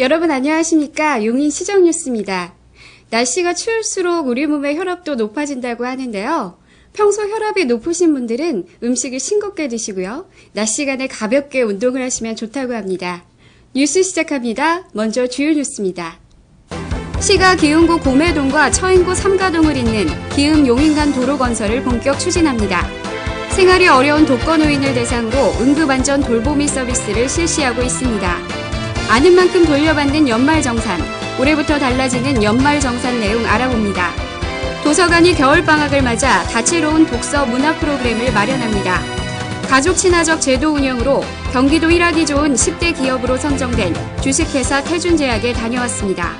여러분 안녕하십니까? 용인 시정 뉴스입니다. 날씨가 추울수록 우리 몸의 혈압도 높아진다고 하는데요. 평소 혈압이 높으신 분들은 음식을 싱겁게 드시고요. 낮 시간에 가볍게 운동을 하시면 좋다고 합니다. 뉴스 시작합니다. 먼저 주요 뉴스입니다. 시가 기흥구 고매동과 처인구 삼가동을 잇는 기흥 용인간 도로 건설을 본격 추진합니다. 생활이 어려운 독거노인을 대상으로 응급안전 돌보미 서비스를 실시하고 있습니다. 아는 만큼 돌려받는 연말정산, 올해부터 달라지는 연말정산 내용 알아봅니다. 도서관이 겨울방학을 맞아 다채로운 독서 문화 프로그램을 마련합니다. 가족 친화적 제도 운영으로 경기도 일하기 좋은 10대 기업으로 선정된 주식회사 태준제약에 다녀왔습니다.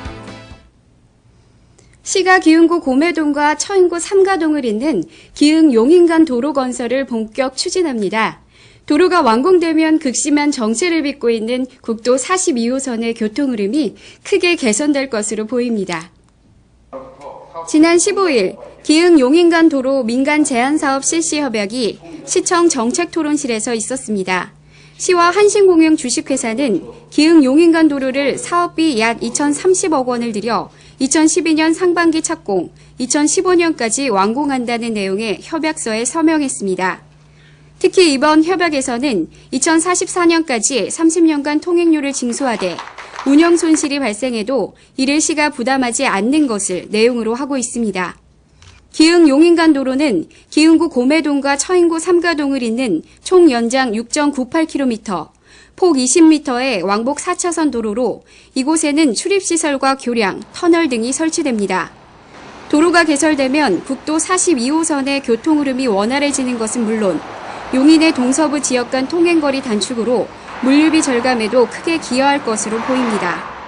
시가 기흥구 고매동과 처인구 삼가동을 잇는 기흥 용인간 도로 건설을 본격 추진합니다. 도로가 완공되면 극심한 정체를 빚고 있는 국도 42호선의 교통 흐름이 크게 개선될 것으로 보입니다. 지난 15일 기흥 용인간 도로 민간 제한 사업 실시 협약이 시청 정책 토론실에서 있었습니다. 시와 한신공영 주식회사는 기흥 용인간 도로를 사업비 약 2,030억 원을 들여 2012년 상반기 착공, 2015년까지 완공한다는 내용의 협약서에 서명했습니다. 특히 이번 협약에서는 2044년까지 30년간 통행료를 징수하되 운영 손실이 발생해도 이를 시가 부담하지 않는 것을 내용으로 하고 있습니다. 기흥 용인간 도로는 기흥구 고매동과 처인구 삼가동을 잇는 총 연장 6.98km, 폭 20m의 왕복 4차선 도로로 이곳에는 출입시설과 교량, 터널 등이 설치됩니다. 도로가 개설되면 국도 42호선의 교통 흐름이 원활해지는 것은 물론 용인의 동서부 지역 간 통행거리 단축으로 물류비 절감에도 크게 기여할 것으로 보입니다.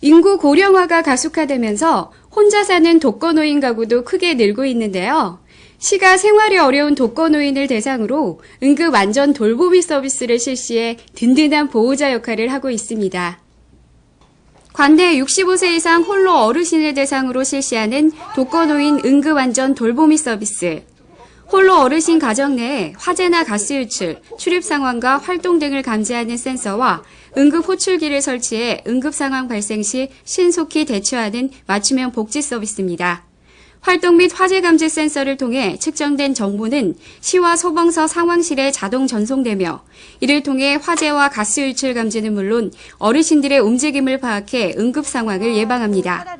인구 고령화가 가속화되면서 혼자 사는 독거노인 가구도 크게 늘고 있는데요. 시가 생활이 어려운 독거노인을 대상으로 응급 안전 돌보미 서비스를 실시해 든든한 보호자 역할을 하고 있습니다. 관내 65세 이상 홀로 어르신을 대상으로 실시하는 독거노인 응급 안전 돌보미 서비스. 홀로 어르신 가정 내에 화재나 가스 유출, 출입 상황과 활동 등을 감지하는 센서와 응급 호출기를 설치해 응급 상황 발생 시 신속히 대처하는 맞춤형 복지 서비스입니다. 활동 및 화재 감지 센서를 통해 측정된 정보는 시와 소방서 상황실에 자동 전송되며 이를 통해 화재와 가스 유출 감지는 물론 어르신들의 움직임을 파악해 응급 상황을 예방합니다.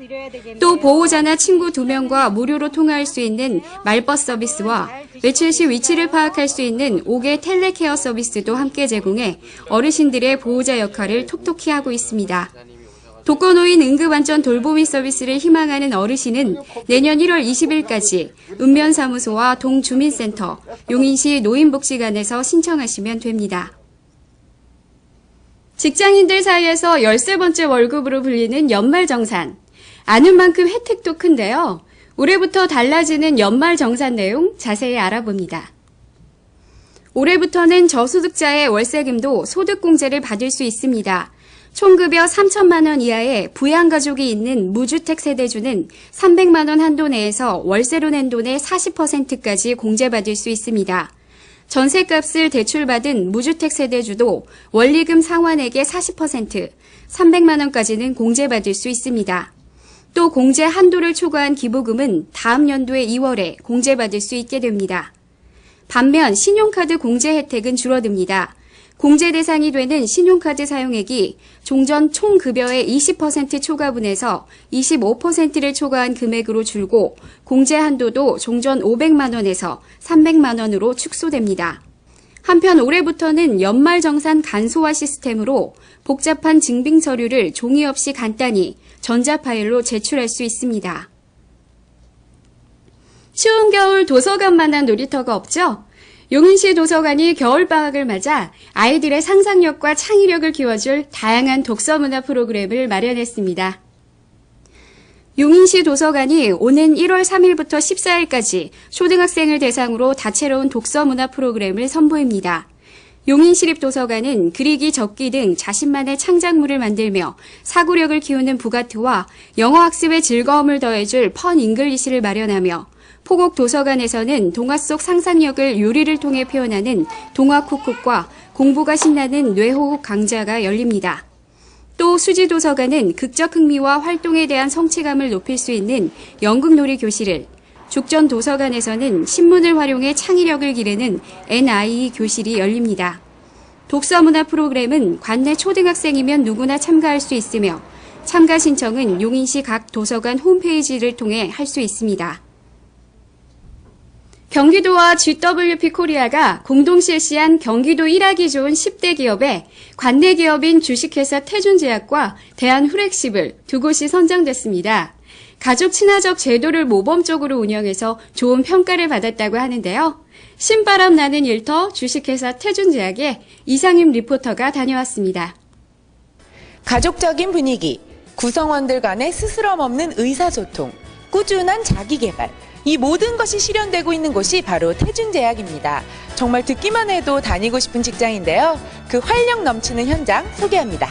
또 보호자나 친구 두 명과 무료로 통화할 수 있는 말버스 서비스와 외출 시 위치를 파악할 수 있는 5개 텔레케어 서비스도 함께 제공해 어르신들의 보호자 역할을 톡톡히 하고 있습니다. 독거노인 응급안전 돌보미 서비스를 희망하는 어르신은 내년 1월 20일까지 읍면사무소와 동주민센터, 용인시 노인복지관에서 신청하시면 됩니다. 직장인들 사이에서 13번째 월급으로 불리는 연말정산. 아는 만큼 혜택도 큰데요. 올해부터 달라지는 연말정산 내용 자세히 알아봅니다. 올해부터는 저소득자의 월세금도 소득공제를 받을 수 있습니다. 총급여 3천만 원 이하의 부양가족이 있는 무주택 세대주는 300만 원 한도 내에서 월세로 낸 돈의 40%까지 공제받을 수 있습니다. 전세값을 대출받은 무주택 세대주도 원리금 상환액의 40%, 300만 원까지는 공제받을 수 있습니다. 또 공제 한도를 초과한 기부금은 다음 연도의 2월에 공제받을 수 있게 됩니다. 반면 신용카드 공제 혜택은 줄어듭니다. 공제 대상이 되는 신용카드 사용액이 종전 총 급여의 20% 초과분에서 25%를 초과한 금액으로 줄고 공제 한도도 종전 500만 원에서 300만 원으로 축소됩니다. 한편 올해부터는 연말 정산 간소화 시스템으로 복잡한 증빙 서류를 종이 없이 간단히 전자 파일로 제출할 수 있습니다. 추운 겨울 도서관만한 놀이터가 없죠? 용인시 도서관이 겨울방학을 맞아 아이들의 상상력과 창의력을 키워줄 다양한 독서문화 프로그램을 마련했습니다. 용인시 도서관이 오는 1월 3일부터 14일까지 초등학생을 대상으로 다채로운 독서문화 프로그램을 선보입니다. 용인시립도서관은 그리기, 적기 등 자신만의 창작물을 만들며 사고력을 키우는 부가트와 영어학습의 즐거움을 더해줄 펀 잉글리시를 마련하며 포곡 도서관에서는 동화 속 상상력을 요리를 통해 표현하는 동화 쿡쿡과 공부가 신나는 뇌호흡 강좌가 열립니다. 또 수지도서관은 극적 흥미와 활동에 대한 성취감을 높일 수 있는 연극놀이 교실을, 죽전 도서관에서는 신문을 활용해 창의력을 기르는 NIE 교실이 열립니다. 독서문화 프로그램은 관내 초등학생이면 누구나 참가할 수 있으며 참가 신청은 용인시 각 도서관 홈페이지를 통해 할 수 있습니다. 경기도와 GWP 코리아가 공동 실시한 경기도 일하기 좋은 10대 기업에 관내 기업인 주식회사 태준제약과 대한후렉십을 두 곳이 선정됐습니다. 가족 친화적 제도를 모범적으로 운영해서 좋은 평가를 받았다고 하는데요. 신바람 나는 일터 주식회사 태준제약에 이상임 리포터가 다녀왔습니다. 가족적인 분위기, 구성원들 간의 스스럼 없는 의사소통, 꾸준한 자기개발, 이 모든 것이 실현되고 있는 곳이 바로 태준제약입니다. 정말 듣기만 해도 다니고 싶은 직장인데요. 그 활력 넘치는 현장 소개합니다.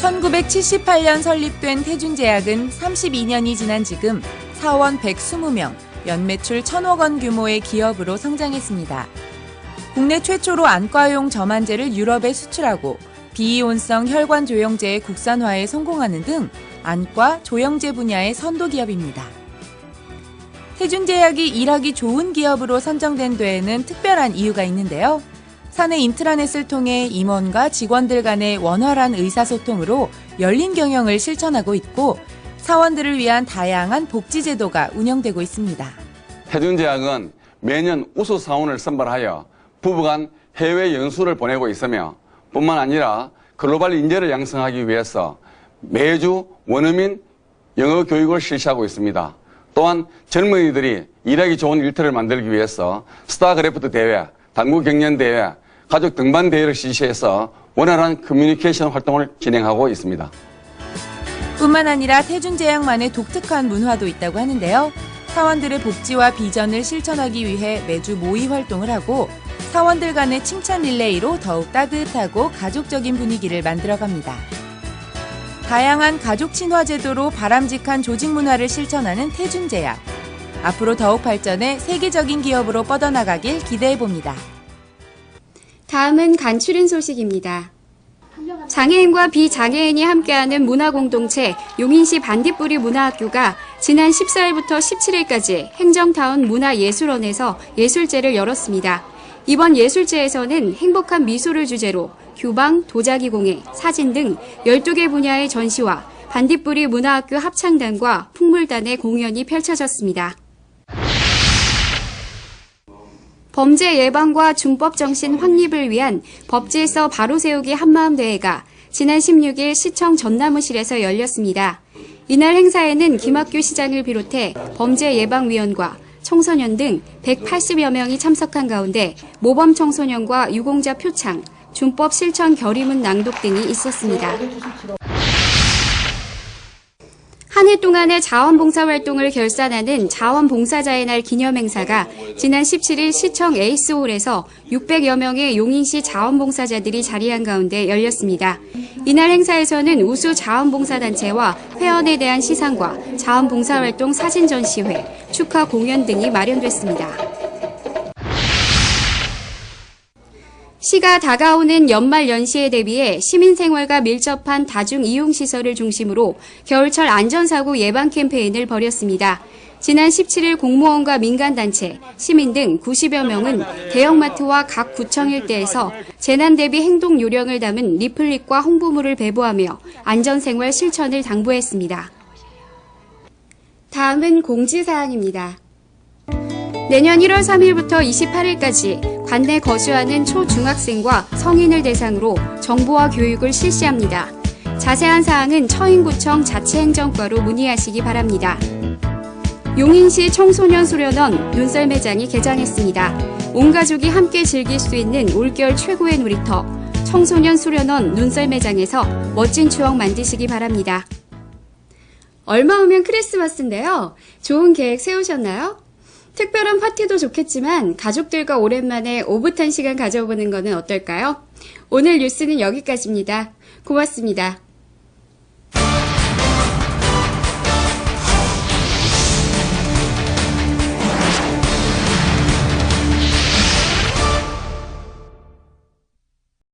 1978년 설립된 태준제약은 32년이 지난 지금 사원 120명, 연매출 1천억 원 규모의 기업으로 성장했습니다. 국내 최초로 안과용 점안제를 유럽에 수출하고 비이온성 혈관 조영제의 국산화에 성공하는 등 안과 조영제 분야의 선도 기업입니다. 태준제약이 일하기 좋은 기업으로 선정된 데에는 특별한 이유가 있는데요. 사내 인트라넷을 통해 임원과 직원들 간의 원활한 의사소통으로 열린 경영을 실천하고 있고 사원들을 위한 다양한 복지 제도가 운영되고 있습니다. 태준제약은 매년 우수 사원을 선발하여 부부간 해외 연수를 보내고 있으며 뿐만 아니라 글로벌 인재를 양성하기 위해서 매주 원어민 영어 교육을 실시하고 있습니다. 또한 젊은이들이 일하기 좋은 일터를 만들기 위해서 스타크래프트 대회, 당구 경연 대회, 가족 등반 대회를 실시해서 원활한 커뮤니케이션 활동을 진행하고 있습니다. 뿐만 아니라 태준제약만의 독특한 문화도 있다고 하는데요. 사원들의 복지와 비전을 실천하기 위해 매주 모의 활동을 하고 사원들 간의 칭찬 릴레이로 더욱 따뜻하고 가족적인 분위기를 만들어갑니다. 다양한 가족 친화 제도로 바람직한 조직 문화를 실천하는 태준제약. 앞으로 더욱 발전해 세계적인 기업으로 뻗어나가길 기대해 봅니다. 다음은 간추린 소식입니다. 장애인과 비장애인이 함께하는 문화공동체 용인시 반딧불이 문화학교가 지난 14일부터 17일까지 행정타운 문화예술원에서 예술제를 열었습니다. 이번 예술제에서는 행복한 미소를 주제로 규방, 도자기 공예, 사진 등 12개 분야의 전시와 반딧불이 문화학교 합창단과 풍물단의 공연이 펼쳐졌습니다. 범죄 예방과 준법 정신 확립을 위한 법질서 바로 세우기 한마음 대회가 지난 16일 시청 전나무실에서 열렸습니다. 이날 행사에는 김학규 시장을 비롯해 범죄 예방위원과 청소년 등 180여 명이 참석한 가운데 모범 청소년과 유공자 표창, 준법 실천 결의문 낭독 등이 있었습니다. 한 해 동안의 자원봉사 활동을 결산하는 자원봉사자의 날 기념행사가 지난 17일 시청 에이스홀에서 600여 명의 용인시 자원봉사자들이 자리한 가운데 열렸습니다. 이날 행사에서는 우수 자원봉사단체와 회원에 대한 시상과 자원봉사활동 사진 전시회, 축하 공연 등이 마련됐습니다. 시가 다가오는 연말 연시에 대비해 시민생활과 밀접한 다중이용시설을 중심으로 겨울철 안전사고 예방 캠페인을 벌였습니다. 지난 17일 공무원과 민간단체, 시민 등 90여 명은 대형마트와 각 구청 일대에서 재난 대비 행동 요령을 담은 리플릿과 홍보물을 배부하며 안전생활 실천을 당부했습니다. 다음은 공지사항입니다. 내년 1월 3일부터 28일까지 관내 거주하는 초중학생과 성인을 대상으로 정보와 교육을 실시합니다. 자세한 사항은 처인구청 자치행정과로 문의하시기 바랍니다. 용인시 청소년 수련원 눈썰매장이 개장했습니다. 온 가족이 함께 즐길 수 있는 올겨울 최고의 놀이터 청소년 수련원 눈썰매장에서 멋진 추억 만드시기 바랍니다. 얼마 후면 크리스마스인데요. 좋은 계획 세우셨나요? 특별한 파티도 좋겠지만 가족들과 오랜만에 오붓한 시간 가져보는 것은 어떨까요? 오늘 뉴스는 여기까지입니다. 고맙습니다.